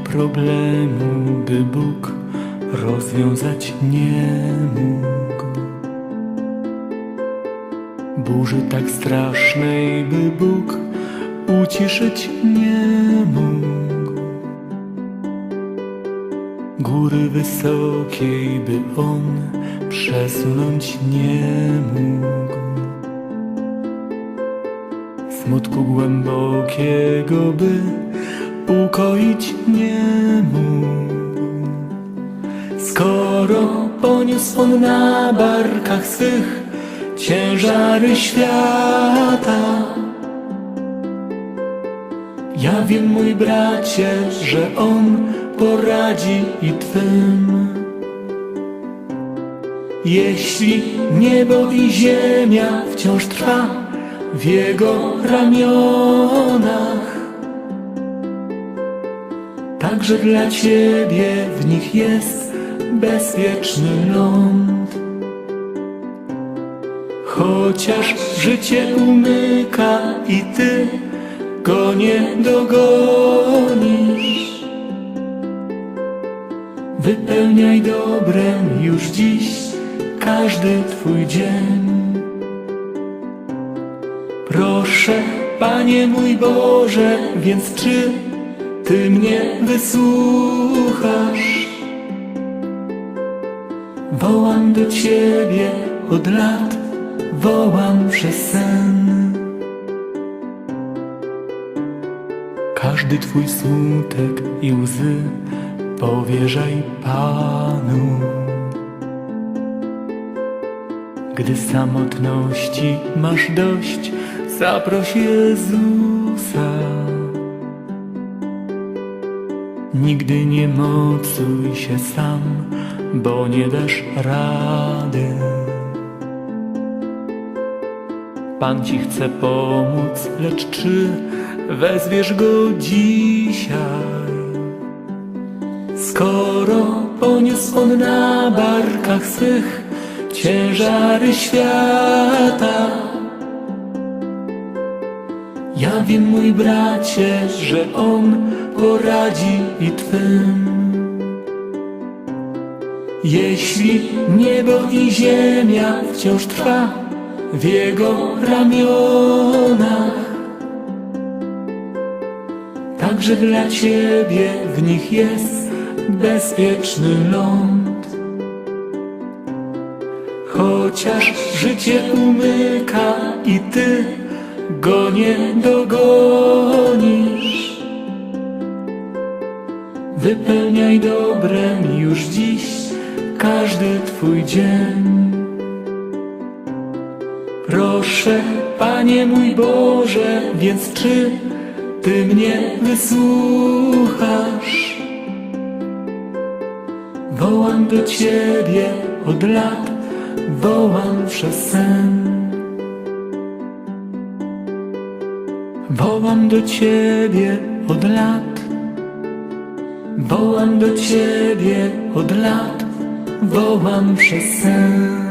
problemu, by Bóg rozwiązać nie mógł. Burzy tak strasznej, by Bóg uciszyć nie mógł. Góry wysokiej, by On przesunąć nie mógł. Smutku głębokiego, by ukoić nie mógł. Skoro poniósł On na barkach swych ciężary świata, ja wiem, mój bracie, że On poradzi i Twym. Jeśli niebo i ziemia wciąż trwa w Jego ramionach, także dla Ciebie w nich jest bezpieczny ląd. Chociaż życie umyka i Ty go nie dogonisz, wypełniaj dobrem już dziś każdy Twój dzień. Proszę, Panie mój Boże, więc czy Ty mnie wysłuchasz? Wołam do Ciebie od lat, wołam przez sen. Każdy Twój smutek i łzy powierzaj Panu. Gdy samotności masz dość, zaproś Jezusa. Nigdy nie mocuj się sam, bo nie dasz rady. Pan ci chce pomóc, lecz czy wezwiesz go dzisiaj? Skoro poniósł on na barkach swych ciężary świata, ja wiem, mój bracie, że on poradzi i twym. Jeśli niebo i ziemia wciąż trwa w jego ramionach, także dla ciebie w nich jest bezpieczny ląd. Chociaż życie umyka i ty go nie dogonisz, wypełniaj dobrem już dziś każdy twój dzień. Proszę, Panie mój Boże, więc czy Ty mnie wysłuchasz? Wołam do Ciebie od lat, wołam przez sen. Wołam do Ciebie od lat, wołam do Ciebie od lat, wołam przez sen.